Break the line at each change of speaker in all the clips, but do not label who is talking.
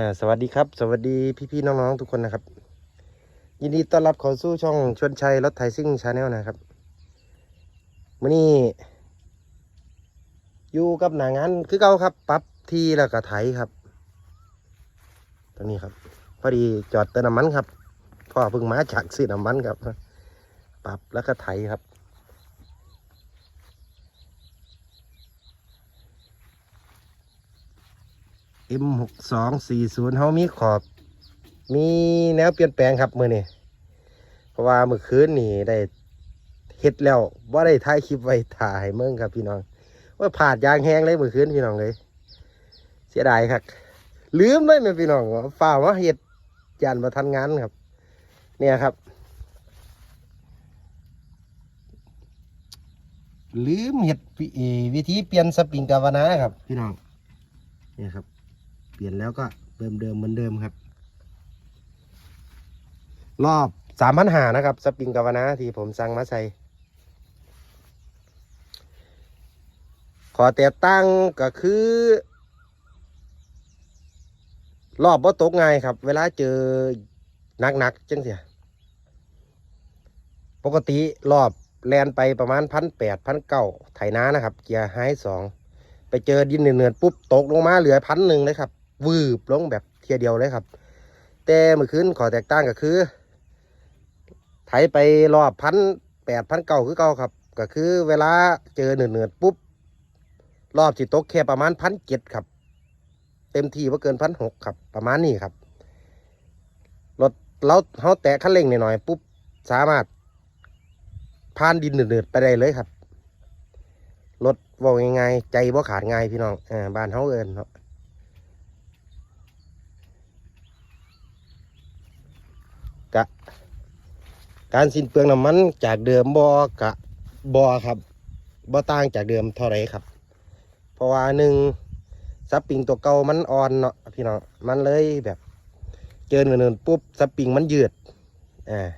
อ่าสวัสดีครับ สวัสดีพี่ๆน้องๆทุกคนนะครับ ยินดีต้อนรับเข้าสู่ช่องชวนชัยรถไถซิ่งชาแนลนะครับมื่อนี้อยู่กับหนางานคือเก่าครับปรับที่แล้วก็ไถครับ ตรงนี้ครับพอดีจอดเติมน้ำมันครับพ่อเพิ่งมาจากซื้อน้ำมันครับปรับแล้วก็ไถครับ M หกสองสี่ศูนย์เขามีขอบ มีแนวเปลี่ยนแปลงครับมือนี่เพราะว่าเมื่อคืนนี่ได้เฮ็ดแล้วว่าได้ถ่ายคลิปไว้ถ่ายเมืองครับพี่น้องว่าผาดยางแห้งเลยเมื่อคืนพี่น้องเลย เสียดายครับลืมเลยแม่พี่น้องว่าฝ่าว่าเฮ็ดยันมาทันงานครับ เนี่ยครับ ลืมเห็ดวิธีเปลี่ยนสปริงกาวนะครับ พี่น้องเนี่ยครับ เปลี่ยนแล้วก็เดิมเดิมเหมือนเดิมครับ รอบสามพันหานะครับสปริงกาวานาที่ผมสั่งมาใส่ขอแต่ตั้งก็คือ รอบบ่ตกง่ายครับ เวลาเจอหนักๆจังเสียปกติรอบแลนไปประมาณพันแปดพันเก้าไถนานะครับ เกียร์ไฮสองไปเจอดินเนือนๆปุ๊บตกลงมาเหลือพันหนึ่งเลยครับ วืบลงแบบเทียเดียวเลยครับ แต่เมื่อคืนขอแตกต่างก็คือ ไถไปรอบพันแปดพันเก้าคือเก่าครับ ก็คือเวลาเจอเหนื่อนๆปุ๊บ รอบที่ตกแค่ประมาณพันเจ็ดครับ เต็มที่ว่าเกินพันหกครับ ประมาณนี้ครับรถเราเขาแตะคันเร่งหน่อยๆปุ๊บสามารถผ่านดินเนืดๆไปได้เลยครับ รถว่าง่ายๆใจว่าขาดง่ายพี่น้องอ่าบ้านเขาเอินเนาะ กะ การสิ้นเปลืองน้ำมันจากเดิมบอกะบอครับบ่ต่างจากเดิมเท่าไรครับ เพราะว่าหนึ่งซับปิงตัวเก่ามันอ่อนเนาะพี่น้องมันเลยแบบ เจอเนินๆปุ๊บสปริงมันยืดอ่า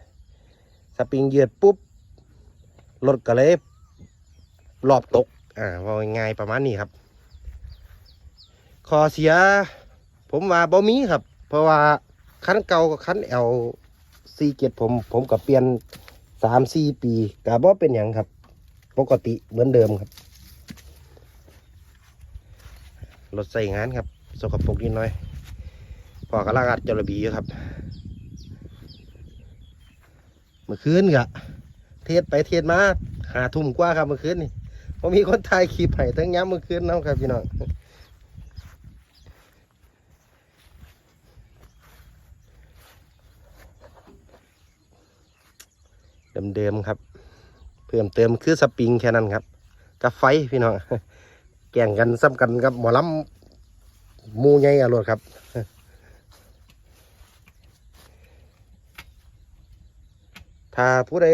สปริงยืดปุ๊บรถก็เลยรอบตกอ่าว่าง่ายประมาณนี้ครับขอเสีย ผมว่าบ่มีครับ เพราะว่าคันเก่ากับคันเอล ซีเกตผม ผมก็เปลี่ยนสามสี่ปีก็บ่เป็นอย่างครับ ปกติเหมือนเดิมครับรถใส่งานครับ สกปรกนิดหน่อยพอกระลากัดจระบีอยู่ครับ เมื่อคืนกะเทศไปเทศมาหาทุ่มกว่าครับเมื่อคืนนี่ผมมีคนถ่ายคลิปให้ทั้งย้ำเมื่อคืนน้ำครับพี่น้อง เดิมๆครับ เพิ่มเติมคือสปริงแค่นั้นครับกับไฟพี่น้องแก่งกันซ้ำกันกับหมอลำมูใหญ่อรวดครับถ้าผู้ใด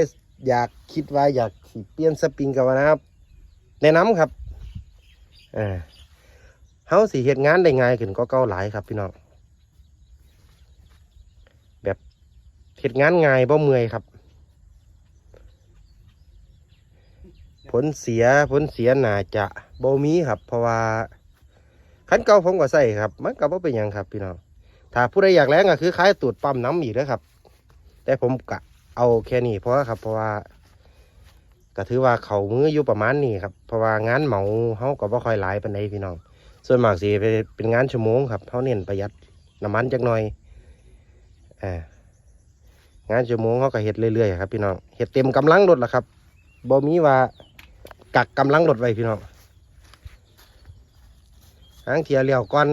อยากคิดว่าอยากเปลี่ยนสปริงกับนะครับ แนะนำครับเฮาสิเฮ็ดงานได้ง่ายขึ้นก็เก่าหลายครับพี่น้อง แบบเฮ็ดงานง่ายบ่เมื่อยครับ ลเสียผลเสียน่าจะบ่มีครับ เพราะว่าคันเก่าผมก็ใส่ครับ มันก็บ่เป็นหยังครับพี่น้องถ้าผู้ใดอยากแรงก็คือคล้ายตูดปั๊มน้ำอีกนะครับ แต่ผมกะเอาแค่นี้เพราะว่าครับ เพราะว่าก็ถือว่าเขามืออยู่ประมาณนี้ครับเพราะว่างานเหมาเฮาก็บ่ค่อยหลายปานใดพี่น้อง ส่วนมากสิไปเป็นงานชั่วโมงครับเฮาเน้นประหยัดน้ำมันจักหน่อยอ่างานชั่วโมงเฮาก็เฮ็ดเรื่อยๆครับพี่น้องเฮ็ดเต็มกำลังรถละครับบ่มีว่า กักกำลังรถไว้พี่น้องหางเทียเลี้ยวก่อน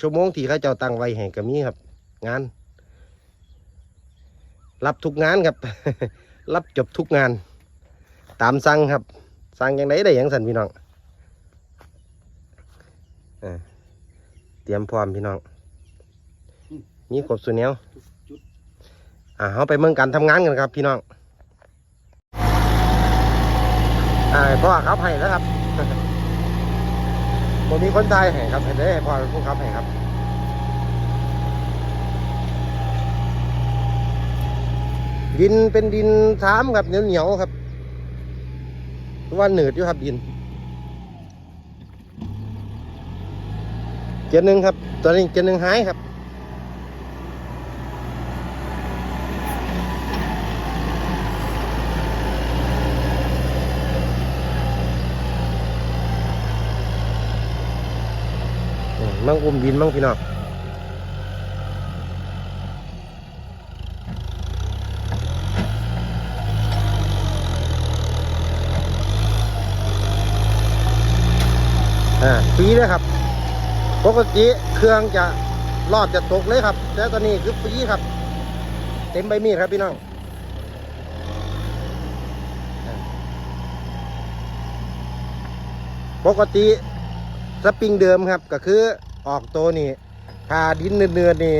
ชั่วโมงที่เขาเจ้าตั้งไว้ให้ก็มีครับ งาน รับทุกงานครับ รับจบทุกงาน ตามสั่งครับ สั่งอย่างไรได้อย่างสันพี่น้องอ่าเตรียมพร้อมพี่น้องมีครบสุดแนวอ่าเขาไปเมืองการทำงานกันครับพี่น้องอ่าให้ พ่อครับให้แล้วครับผมมีคนไทยให้ครับให้ได้ให้พ่อเป็นผู้ครับให้ครับดินเป็นดินท้ามครับเหนียวเหนียวๆครับว่าหนืดอยู่ครับดินเกียร์หนึ่งครับตัวนี้เกียร์หนึ่งหายครับ มั่งอุ้มดินมั่งพี่น้องอ่าฟรีเลยครับปกติเครื่องจะรอบจะตกเลยครับ แต่ตอนนี้คือฟรีครับ เต็มใบมีดครับพี่น้องปกติสปริงเดิมครับก็คือ ออกตัวนี่ถ้าดินเนื้อๆนี่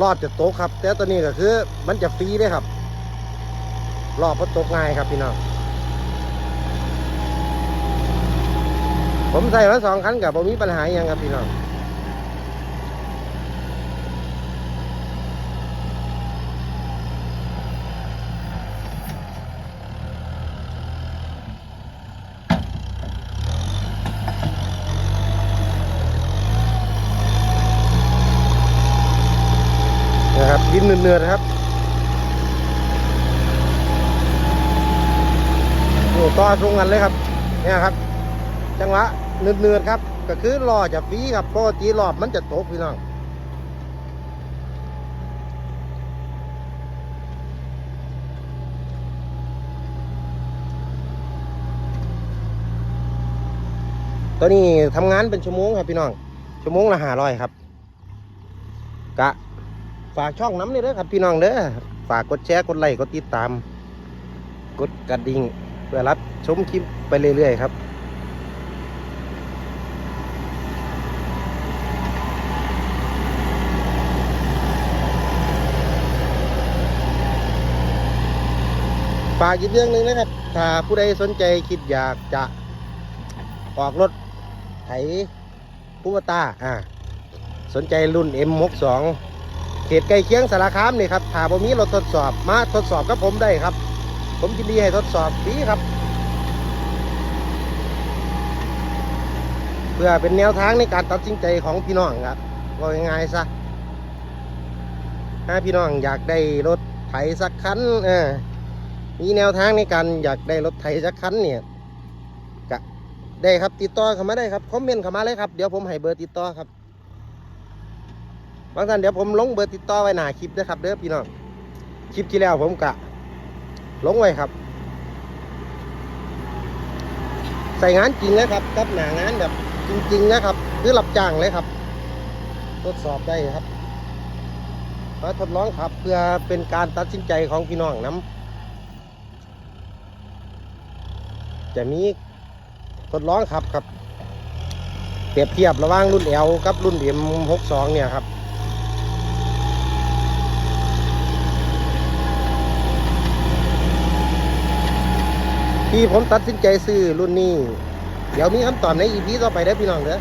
รอบจะตกครับ แต่ตัวนี้ก็คือมันจะฟรีเลยครับ รอบก็ตกง่ายครับพี่น้องผมใส่มาสองคันกับผมมีปัญหาอย่างครับพี่น้องนะครับดิน เนื้อนะครับโอ้ต่อตรงกันเลยครับ เนี่ยครับ จังหวะเนืดๆครับ ก็คือรอจะฟีครับปกติรอบมันจะตกพี่น้องตัวนี้ทำงานเป็นชั่วโมงครับพี่น้องชั่วโมงละห้าร้อยครับ กะ ฝากช่องน้ำนี่เด้อครับพี่น้องเด้อฝากกดแชร์กดไลค์กดติดตาม กดกระดิ่งเพื่อรับชมคลิปไปเรื่อยๆครับฝากอีกเรื่องหนึ่งนะครับ ถ้าผู้ใดสนใจคิดอยากจะออกรถไถคูวตาอ่า สนใจรุ่น M62 ตใกล้เคียงสารคามนี่ครับถ้าผมมีรถทดสอบมาทดสอบกับผมได้ครับ ผมยินดีให้ทดสอบฟรีครับ เพื่อเป็นแนวทางในการตัดสินใจของพี่น้องครับว่าง่ายๆซะถ้าพี่น้องอยากได้รถไถสักคันเออมีแนวทางในการอยากได้รถไถสักคันเนี่ยก็ได้ครับติดต่อเข้ามาได้ครับคอมเมนต์เข้ามาเลยครับ เดี๋ยวผมให้เบอร์ติดต่อครับ บางท่านเดี๋ยวผมลงเบอร์ติดต่อไว้หน้าคลิปนะครับเด้อพี่น้องคลิปที่แล้วผมกะลงไว้ครับ ใส่งานจริงเลยครับกับหนางานแบบจริง ๆ นะครับคือรับจ้างเลยครับ ทดสอบได้ครับมาทดลองขับเพื่อเป็นการตัดสินใจของพี่น้องน้ำจะมีทดลองขับครับเปรียบเทียบระหว่างรุ่น L กับรุ่น M62 เนี่ยครับ ที่ผมตัดสินใจซื้อรุ่นนี้ เดี๋ยวมีคำตอบใน EP ต่อไปได้พี่น้องเด้อ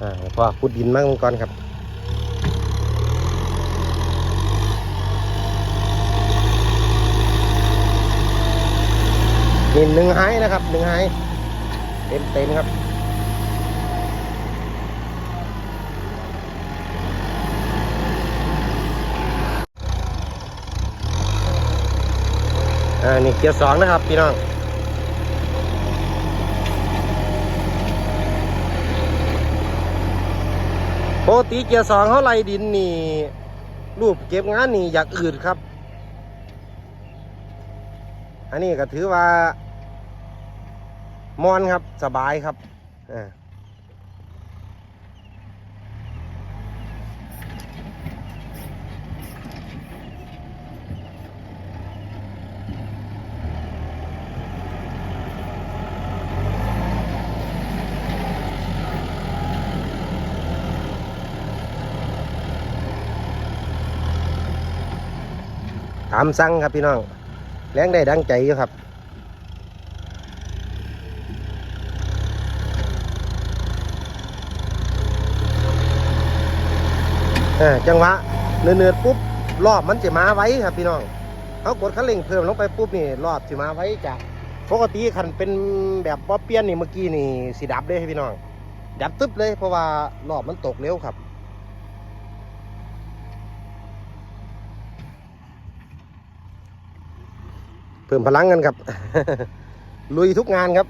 อ่าพอขุดดินมากก่อนครับนี่หนึ่งไฮนะครับหนึ่งไฮเต็มเต็มครับ อ่านี่เกียร์สองนะครับพี่น้องปกติเกียร์สองเขาไล่ดินนี่รูปเก็บงานนี่อยากอื่นครับ อันนี้ก็ถือว่ามอนครับสบายครับอ่าามสั่งครับพี่น้องแรงได้ดังใจอยู่ครับเออจังหวะเนืดๆปุ๊บรอบมันจะมาไว้ครับพี่น้องเขากดคันเร่งเพิ่มลงไปปุ๊บนี่รอบจะมาไว้จากปกติคันเป็นแบบป๊อเปลี่ยนนี่เมื่อกี้นี่สีดับเลยครับพี่น้องดับตึ๊บเลยเพราะว่ารอบมันตกเร็วครับ พิ่มพลังกันครับ ลุยทุกงานครับ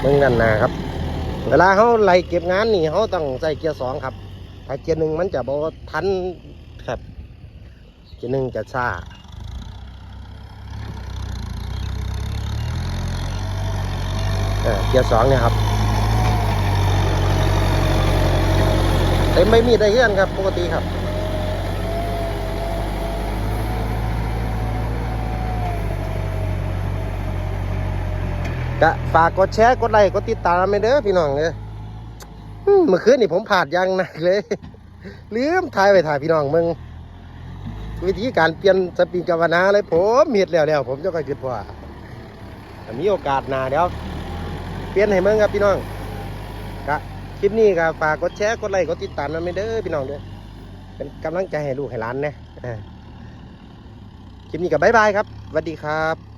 เบิ่งด้านหน้าครับ เวลาเขาไล่เก็บงานนี่เขาต้องใส่เกียร์สองครับ ถ้าเกียร์หนึ่งมันจะบอกว่าทันครับ เกียร์หนึ่งจะช้าเออเกียร์สองเนี่ยครับ เต็มไม่มีได้เงื่อนครับ ปกติครับก็ฝากกดแชร์กดไลค์กดติดตามไปเด้อพี่น้องเด้ออืมเมื่อคืนนี่ผมผ่านยังหนักเลยลืมถ่ายไปถ่ายพี่น้องมึงวิธีการเปลี่ยนสปริงกาวนาเลยผมเมียดแล้วแล้วผมจะค่อยคิดว่ามีโอกาสหนาเดี๋ยว เปลี่ยนให้มึงครับพี่น้องกะ คลิปนี้ก็ฝากกดแชร์กดไลค์กดติดตามนะไม่เด้อพี่น้องเด้อเป็นกำลังใจให้ลูกให้หลานนะคลิปนี้ก็บายบายครับสวัสดีครับ